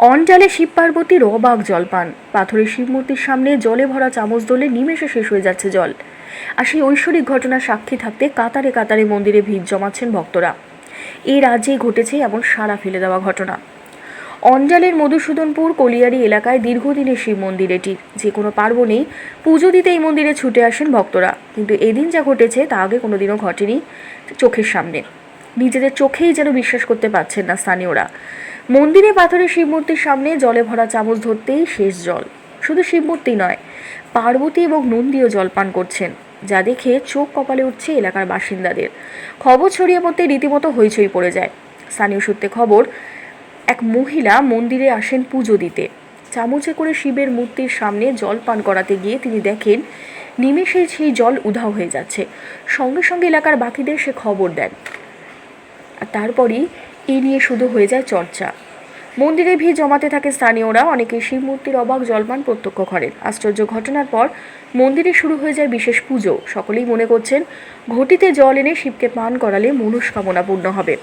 অনজালে শিব পার্বতীর অবাক জলপান পাথরের শিব মূর্তির সামনে জলে ভরা চামচ দোলে নিমেষে শেষ হয়ে যাচ্ছে জল। আর সেই ঐশ্বরিক ঘটনার সাক্ষী থাকতে কাতারে কাতারে মন্দিরে ভিড় জমাচ্ছেন ভক্তরা। এর আজই ঘটেছে এমন সারা ফেলে দেওয়া ঘটনা। অঞ্জালের মধুসূদনপুর কলিয়ারি এলাকায় দীর্ঘদিনের শিব মন্দির এটি। যে কোনো পার্বণেই পুজো দিতে এই মন্দিরে ছুটে আসেন ভক্তরা। কিন্তু এদিন যা ঘটেছে তা আগে কোনোদিনও ঘটেনি চোখের সামনে। নিজেদের চোখেই যেন বিশ্বাস করতে পারছেন না স্থানীয়রা। মন্দিরে পাথরের শিব মূর্তির সামনে জলে ভরা চামচ ধরতেই শেষ জল। শুধু শিব মূর্তি নয়, পার্বতী এবং নন্দীও জল পান করছেন, যা দেখে চোখ কপালে উঠছে এলাকার বাসিন্দাদের। খবর ছড়িয়ে পড়তে রীতিমতো হইচই পড়ে যায়। স্থানীয় সূত্রে খবর, এক মহিলা মন্দিরে আসেন পুজো দিতে। চামচে করে শিবের মূর্তির সামনে জল পান করাতে গিয়ে তিনি দেখেন, নিমেষে সেই জল উধাও হয়ে যাচ্ছে। সঙ্গে সঙ্গে এলাকার বাকিদের সে খবর দেন। আর তারপরই এই নিয়ে শুধু হয়ে যায় চর্চা। মন্দিরে ভিড় জমাতে থাকে স্থানীয়রা। অনেকে শিব মূর্তির অবাক জলপান প্রত্যক্ষ করেন। আশ্চর্য ঘটনার পর মন্দিরে শুরু হয়ে যায় বিশেষ পুজো। সকলেই মনে করছেন, ঘটিতে জল এনে শিবকে পান করালে মনস্কামনা পূর্ণ হবে।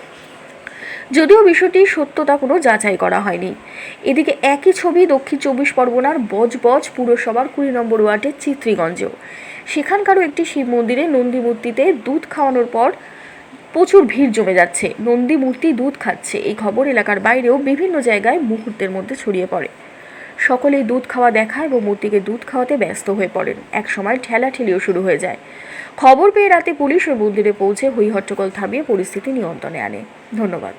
যদিও বিষয়টির সত্যতা কোনো যাচাই করা হয়নি। এদিকে একই ছবি দক্ষিণ চব্বিশ পরগনার বজবজ পুরসভার কুড়ি নম্বর ওয়ার্ডের চিত্রীগঞ্জেও। সেখানকারও একটি শিব মন্দিরে নন্দী মূর্তিতে দুধ খাওয়ানোর পর প্রচুর ভিড় জমে যাচ্ছে। নন্দী মূর্তি দুধ খাচ্ছে। এই খবর এলাকার বাইরেও বিভিন্ন জায়গায় মুহূর্তের মধ্যে ছড়িয়ে পড়ে। সকলেই দুধ খাওয়া দেখা এবং মূর্তিকে দুধ খাওয়াতে ব্যস্ত হয়ে পড়েন। এক একসময় ঠেলাঠেলিও শুরু হয়ে যায়। খবর পেয়ে রাতে পুলিশ ওই মন্দিরে পৌঁছে হইহট্টগোল থামিয়ে পরিস্থিতি নিয়ন্ত্রণে আনে। ধন্যবাদ।